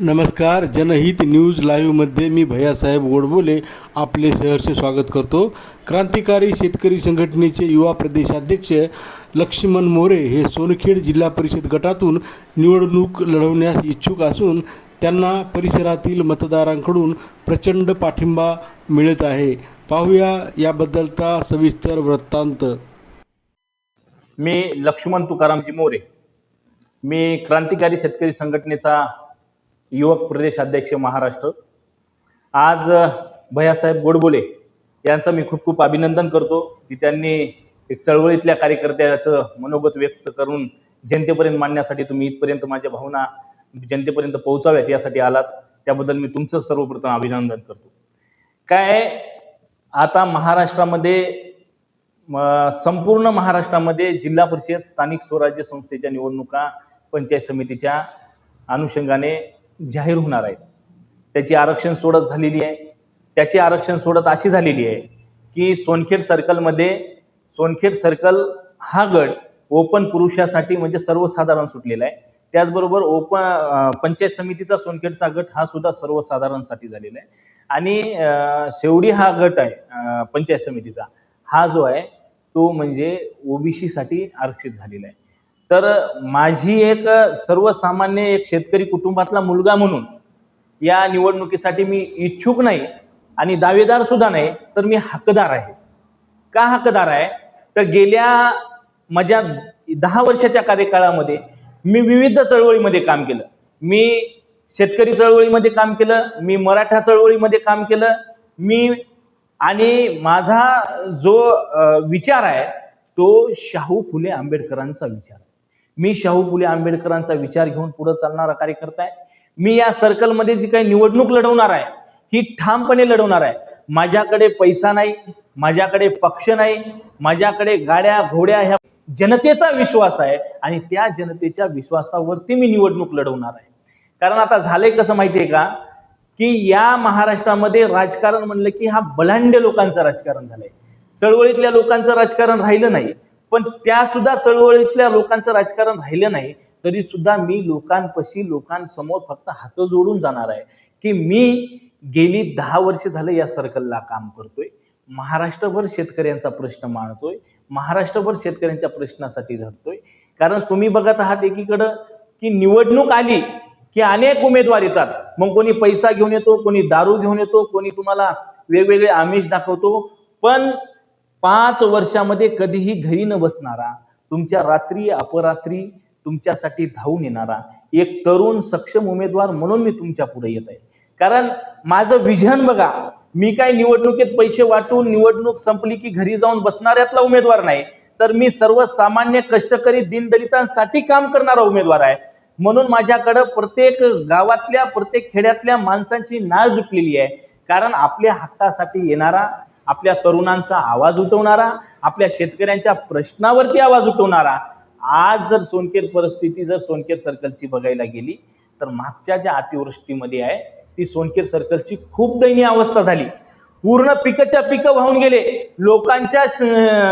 नमस्कार जनहित न्यूज लाईव्हमध्ये मी भैयासाहेब गोडबोले आपले सहर्ष स्वागत करतो. क्रांतिकारी शेतकरी संघटनेचे युवा प्रदेशाध्यक्ष लक्ष्मण मोरे हे सोनखेड जिल्हा परिषद गटातून निवडणूक लढवण्यास इच्छुक असून त्यांना परिसरातील मतदारांकडून प्रचंड पाठिंबा मिळत आहे. पाहूया याबद्दलचा सविस्तर वृत्तांत. मी लक्ष्मण तुकारामजी मोरे. मी क्रांतिकारी शेतकरी संघटनेचा युवक प्रदेश अध्यक्ष महाराष्ट्र. आज भयासाहेब भैयासाहेब गोडबोले यांचं मी खूप खूप अभिनंदन करतो की त्यांनी एक चळवळीतल्या कार्यकर्त्याचं मनोगत व्यक्त करून जनतेपर्यंत मांडण्यासाठी तुम्ही इथपर्यंत माझ्या भावना जनतेपर्यंत पोहोचाव्यात यासाठी आलात. त्याबद्दल मी तुमचं सर्वप्रथम अभिनंदन करतो. काय आता महाराष्ट्रामध्ये संपूर्ण महाराष्ट्रामध्ये जिल्हा परिषद स्थानिक स्वराज्य संस्थेच्या निवडणुका पंचायत समितीच्या अनुषंगाने जाहीर होणार आहेत. त्याची आरक्षण सोडत झालेली आहे. त्याची आरक्षण सोडत अशी झालेली आहे की सोनखेड सर्कलमध्ये सोनखेड सर्कल हा गट ओपन पुरुषासाठी म्हणजे सर्वसाधारण सुटलेला आहे. त्याचबरोबर ओपन पंचायत समितीचा सोनखेडचा गट हा सुद्धा सर्वसाधारणसाठी झालेला आहे. आणि शेवडी हा गट आहे पंचायत समितीचा. हा जो आहे तो म्हणजे ओबीसीसाठी आरक्षित झालेला आहे. तर माझी एक सर्वसामान्य एक शेतकरी कुटुंबातला मुलगा म्हणून या निवडणुकीसाठी मी इच्छुक नाही आणि दावेदार सुद्धा नाही तर मी हकदार आहे. का हकदार आहे? तर गेल्या माझ्या दहा वर्षाच्या कार्यकाळामध्ये मी विविध चळवळीमध्ये काम केलं. मी शेतकरी चळवळीमध्ये काम केलं मी मराठा चळवळीमध्ये काम केलं मी आणि माझा जो विचार आहे तो शाहू फुले आंबेडकरांचा विचार आहे. मी शाहू फुले आंबेडकरांचा विचार घेऊन पुढे चालणारा कार्यकर्ता आहे. मी या सर्कलमध्ये जी काही निवडणूक लढवणार आहे ही ठामपणे लढवणार आहे. माझ्याकडे पैसा नाही माझ्याकडे पक्ष नाही माझ्याकडे गाड्या घोड्या ह्या जनतेचा विश्वास आहे आणि त्या जनतेच्या विश्वासावरती मी निवडणूक लढवणार आहे. कारण आता झालंय कसं माहितीये का? की या महाराष्ट्रामध्ये राजकारण म्हणलं की हा बलांड्य लोकांचं राजकारण झालंय. चळवळीतल्या लोकांचं राजकारण राहिलं नाही. पण त्या सुद्धा चळवळीतल्या लोकांचं राजकारण राहिलं नाही तरी सुद्धा मी लोकांपाशी लोकांसमोर फक्त हात जोडून जाणार आहे की मी गेली दहा वर्ष झालं या सर्कलला काम करतोय. महाराष्ट्रभर शेतकऱ्यांचा प्रश्न मांडतोय महाराष्ट्रभर शेतकऱ्यांच्या प्रश्नासाठी झटतोय कारण तुम्ही बघत आहात एकीकडं की निवडणूक आली की अनेक उमेदवार येतात. मग कोणी पैसा घेऊन येतो कोणी दारू घेऊन येतो कोणी तुम्हाला वेगवेगळे आमिष दाखवतो. पण पाच वर्षामध्ये कधीही घरी न बसणारा तुमच्या रात्री अपरात्री तुमच्यासाठी धावून येणारा एक तरुण सक्षम उमेदवार म्हणून मी तुमच्यापुढे येत आहे. कारण माझं विजन बघा मी काय निवडणुकीत पैसे वाटून निवडणूक संपली की घरी जाऊन बसणाऱ्यातला उमेदवार नाही तर मी सर्वसामान्य कष्टकरी दीनदलितांसाठी काम करणारा उमेदवार आहे. म्हणून माझ्याकडं प्रत्येक गावातल्या प्रत्येक खेड्यातल्या माणसांची नाळ जुटलेली आहे. कारण आपल्या हक्कासाठी येणारा आपल्या तरुणांचा आवाज उठवणारा आपल्या शेतकऱ्यांच्या प्रश्नावरती आवाज उठवणारा आज जर सोनकेर परिस्थिती जर सोनकेर सर्कलची बघायला गेली तर मागच्या ज्या अतिवृष्टीमध्ये आहे ती सोनकेर सर्कलची खूप दयनीय अवस्था झाली. पूर्ण पिकच्या पिकं वाहून गेले. लोकांच्या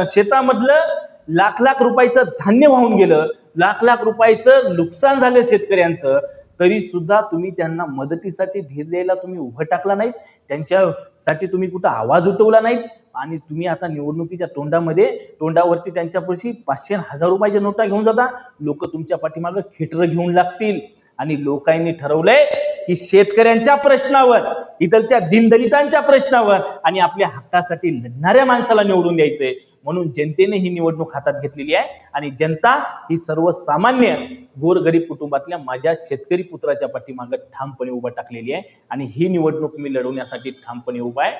शेतामधलं लाख लाख रुपयाचं धान्य वाहून गेलं. लाख लाख रुपयाचं नुकसान झालं शेतकऱ्यांचं. तरी सुद्धा तुम्ही त्यांना मदतीसाठी धीर द्यायला तुम्ही उभं टाकला नाहीत. त्यांच्यासाठी तुम्ही कुठं आवाज उठवला नाहीत. आणि तुम्ही आता निवडणुकीच्या तोंडामध्ये तोंडावरती त्यांच्यापाशी पाचशे हजार रुपयाच्या नोटा घेऊन जाता. लोक तुमच्या पाठीमागं खिटर घेऊन लागतील. आणि लोकांनी ठरवलंय की शेतकऱ्यांच्या प्रश्नावर इतरच्या दिनदलितांच्या प्रश्नावर आणि आपल्या हक्कासाठी लढणाऱ्या माणसाला निवडून द्यायचंय. म्हणून जनतेने ही निवडणूक हातात घेतलेली आहे. आणि जनता ही सर्वसामान्य गोरगरीब कुटुंबातल्या माझ्या शेतकरी पुत्राच्या पाठीमागं ठामपणे उभं टाकलेली आहे. आणि ही निवडणूक मी लढवण्यासाठी ठामपणे उभा आहे.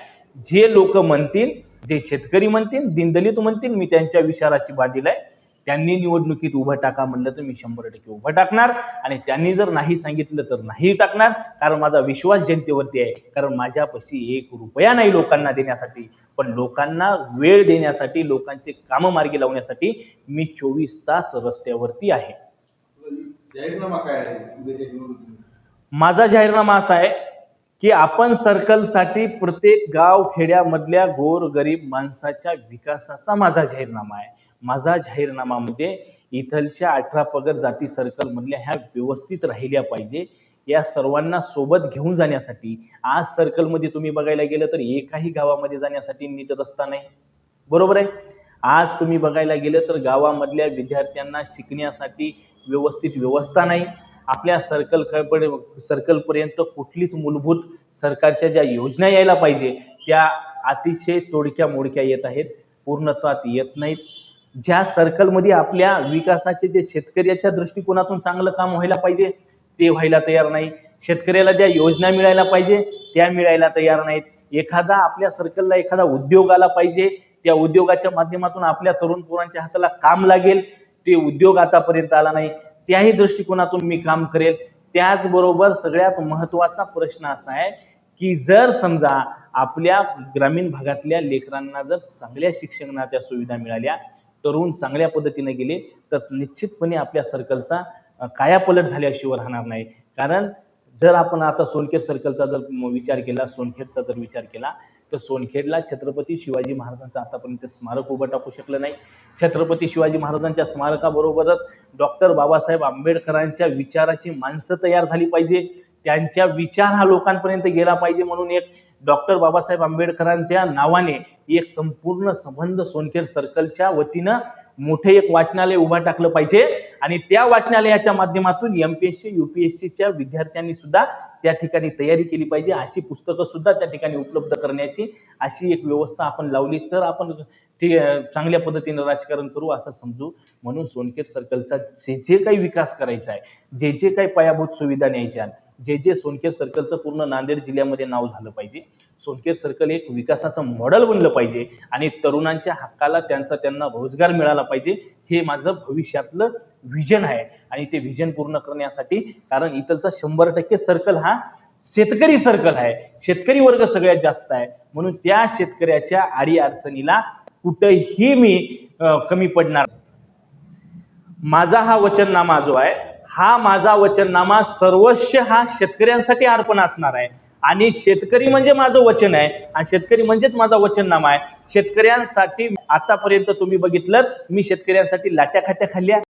जे लोक म्हणतील जे शेतकरी म्हणतील दिनदलित म्हणतील मी त्यांच्या विचाराशी बांधील आहे. त्यांनी निवडणुकीत उभं टाका म्हणलं तर मी शंभर टक्के उभं टाकणार. आणि त्यांनी जर नाही सांगितलं तर नाही टाकणार. कारण माझा विश्वास जनतेवरती आहे. कारण माझ्यापाशी एक रुपया नाही लोकांना देण्यासाठी. पण लोकांना वेळ देण्यासाठी लोकांचे कामं मार्गी लावण्यासाठी मी चोवीस तास रस्त्यावरती आहे. जाहीरनामा काय? माझा जाहीरनामा असा आहे की आपण सर्कलसाठी प्रत्येक गाव खेड्यामधल्या गोर गरीब माणसाच्या विकासाचा माझा जाहीरनामा आहे. माझा जाहीरनामा म्हणजे इथलच्या अठरा पगर जाती सर्कल मधल्या ह्या व्यवस्थित राहिल्या पाहिजे. या सर्वांना सोबत घेऊन जाण्यासाठी आज सर्कलमध्ये तुम्ही बघायला गेलं तर एकाही गावामध्ये जाण्यासाठी नीट रस्ता नाही. बरोबर आहे? आज तुम्ही बघायला गेलं तर गावामधल्या विद्यार्थ्यांना शिकण्यासाठी व्यवस्थित व्यवस्था नाही. आपल्या सर्कल सर्कलपर्यंत कुठलीच मूलभूत सरकारच्या ज्या योजना यायला पाहिजे त्या अतिशय तोडक्या मोडक्या येत आहेत. पूर्णत्वात येत नाहीत. ज्या सर्कलमध्ये आपल्या विकासाचे जे शेतकऱ्याच्या दृष्टिकोनातून चांगलं काम व्हायला पाहिजे ते व्हायला तयार नाही. शेतकऱ्याला ज्या योजना मिळायला पाहिजे त्या मिळायला तयार नाहीत. एखादा आपल्या सर्कलला एखादा उद्योग आला पाहिजे त्या उद्योगाच्या माध्यमातून आपल्या तरुण पोरांच्या हाताला काम लागेल ते उद्योग आतापर्यंत आला नाही. त्याही दृष्टिकोनातून मी काम करेल. त्याचबरोबर सगळ्यात महत्त्वाचा प्रश्न असा आहे की जर समजा आपल्या ग्रामीण भागातल्या लेकरांना जर चांगल्या शिक्षणाच्या सुविधा मिळाल्या तरुण चांगल्या पद्धतीने गेले तर निश्चितपणे आपल्या सर्कलचा कायापलट झाल्याशिवाय राहणार नाही. कारण जर आपण आता सोनखेड सर्कलचा जर विचार केला सोनखेडचा जर विचार केला तर सोनखेडला छत्रपती शिवाजी महाराजांचं आतापर्यंत स्मारक उभं टाकू शकलं नाही. छत्रपती शिवाजी महाराजांच्या स्मारकाबरोबरच डॉक्टर बाबासाहेब आंबेडकरांच्या विचाराची माणसं तयार झाली पाहिजे. त्यांच्या विचार हा लोकांपर्यंत गेला पाहिजे म्हणून एक डॉक्टर बाबासाहेब आंबेडकरांच्या नावाने एक संपूर्ण संबंध सोनखेर सर्कलच्या वतीनं मोठे एक वाचनालय उभा टाकलं पाहिजे. आणि त्या वाचनालयाच्या माध्यमातून M P S C U P S सीच्या विद्यार्थ्यांनी सुद्धा त्या ठिकाणी तयारी केली पाहिजे. अशी पुस्तकं सुद्धा त्या ठिकाणी उपलब्ध करण्याची अशी एक व्यवस्था आपण लावली. तर आपण ते चांगल्या पद्धतीनं राजकारण करू असं समजू. म्हणून सोनखेर सर्कलचा जे जे काही विकास करायचा आहे जे जे काही पायाभूत सुविधा न्यायच्या जे जे सोनकेर सर्कलचं पूर्ण नांदेड जिल्ह्यामध्ये नाव झालं पाहिजे. सोनखेड सर्कल एक विकासाचं मॉडेल बनलं पाहिजे आणि तरुणांच्या हक्काला त्यांचा त्यांना रोजगार मिळाला पाहिजे हे माझं भविष्यातलं व्हिजन आहे. आणि ते व्हिजन पूर्ण करण्यासाठी कारण इथलचा शंभर टक्के सर्कल हा शेतकरी सर्कल आहे. शेतकरी वर्ग सगळ्यात जास्त आहे. म्हणून त्या शेतकऱ्याच्या आडी अडचणीला कुठंही मी कमी पडणार. माझा हा वचननामा जो आहे हा माझा वचननामा सर्वस्व हा शेतकऱ्यांसाठी अर्पण असणार आहे. आणि शेतकरी म्हणजे माझं वचन आहे. आणि शेतकरी म्हणजेच माझा वचननामा आहे. शेतकऱ्यांसाठी आतापर्यंत तुम्ही बघितलं मी शेतकऱ्यांसाठी लाट्या खाट्या खाल्ल्या.